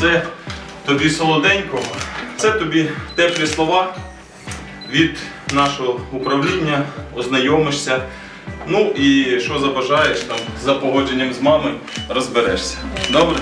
Це тобі солоденького, це тобі теплі слова від нашого управління, ознайомишся. Ну і що забажаєш там за погодженням з мамою, розберешся. Добре?